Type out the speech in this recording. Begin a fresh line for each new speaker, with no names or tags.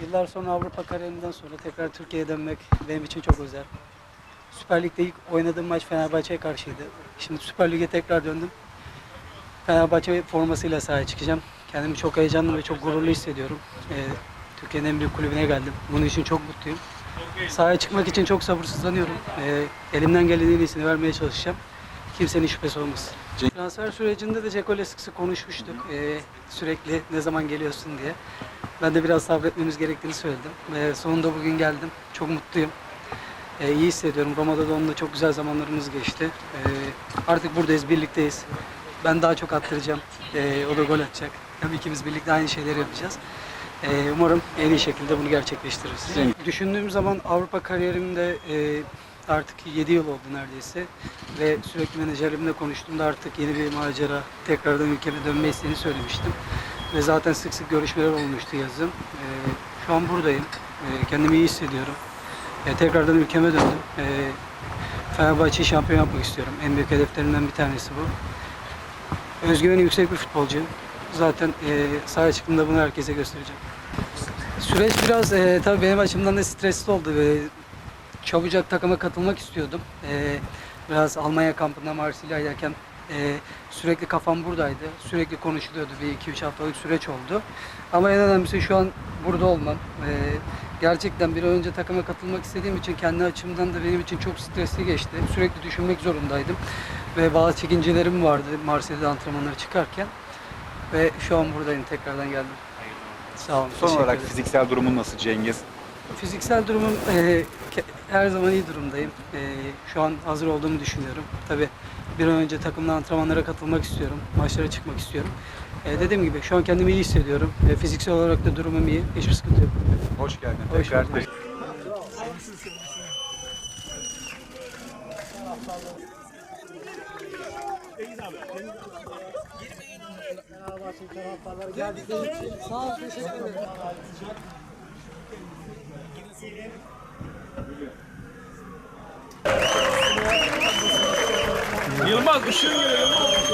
Yıllar sonra Avrupa kariyerimden sonra tekrar Türkiye'ye dönmek benim için çok özel. Süper Lig'de ilk oynadığım maç Fenerbahçe'ye karşıydı. Şimdi Süper Lig'e tekrar döndüm. Fenerbahçe formasıyla sahaya çıkacağım. Kendimi çok heyecanlı ve çok gururlu hissediyorum. Ee, Türkiye'nin en büyük kulübüne geldim. Bunun için çok mutluyum. Sahaya çıkmak için çok sabırsızlanıyorum. Ee, elimden gelen en iyisini vermeye çalışacağım. Kimsenin şüphesi olmasın. Transfer sürecinde de Ceko ile sık sık konuşmuştuk. Ee, sürekli ne zaman geliyorsun diye. Ben de biraz sabretmemiz gerektiğini söyledim. Ve sonunda bugün geldim. Çok mutluyum. Ee, iyi hissediyorum. Roma'da da onunla çok güzel zamanlarımız geçti. Ee, artık buradayız, birlikteyiz. Ben daha çok attıracağım. Ee, o da gol atacak. Tabii ikimiz birlikte aynı şeyleri yapacağız. Ee, umarım en iyi şekilde bunu gerçekleştiririz. Düşündüğüm zaman Avrupa kariyerimde e, artık 7 yıl oldu neredeyse. Ve sürekli menajerimle konuştuğumda artık yeni bir macera, tekrardan ülkeme dönme isteğini söylemiştim. Ve zaten sık sık görüşmeler olmuştu yazın. Ee, şu an buradayım. Ee, kendimi iyi hissediyorum. Ee, tekrardan ülkeme döndüm. Ee, Fenerbahçe'yi şampiyon yapmak istiyorum. En büyük hedeflerimden bir tanesi bu. Özgüveni yüksek bir futbolcuyum. Zaten e, sahaya çıktığımda bunu herkese göstereceğim. Süreç biraz e, tabii benim açımdan da stresli oldu ve çabucak takıma katılmak istiyordum. E, biraz Almanya kampında Marsilya'dayken e, sürekli kafam buradaydı. Sürekli konuşuluyordu. Bir 2-3 haftalık süreç oldu. Ama en önemlisi şu an burada olmam. E, gerçekten bir önce takıma katılmak istediğim için kendi açımdan da benim için çok stresli geçti. Sürekli düşünmek zorundaydım. Ve bazı çekincelerim vardı Marsilya'da antrenmanlara çıkarken. Ve şu an buradayım. Tekrardan geldim. Sağ olun.
Son olarak
ederim.
fiziksel durumun nasıl Cengiz?
Fiziksel durumum e, her zaman iyi durumdayım. E, şu an hazır olduğumu düşünüyorum. Tabii bir an önce takımla antrenmanlara katılmak istiyorum. Maçlara çıkmak istiyorum. E, dediğim gibi şu an kendimi iyi hissediyorum. E, fiziksel olarak da durumum iyi. Hiçbir sıkıntı yok.
Hoş geldin.
Hoş
Tekrar
bulduk. Sağ ol, teşekkür ederim.
Yılmaz ışığın geliyor.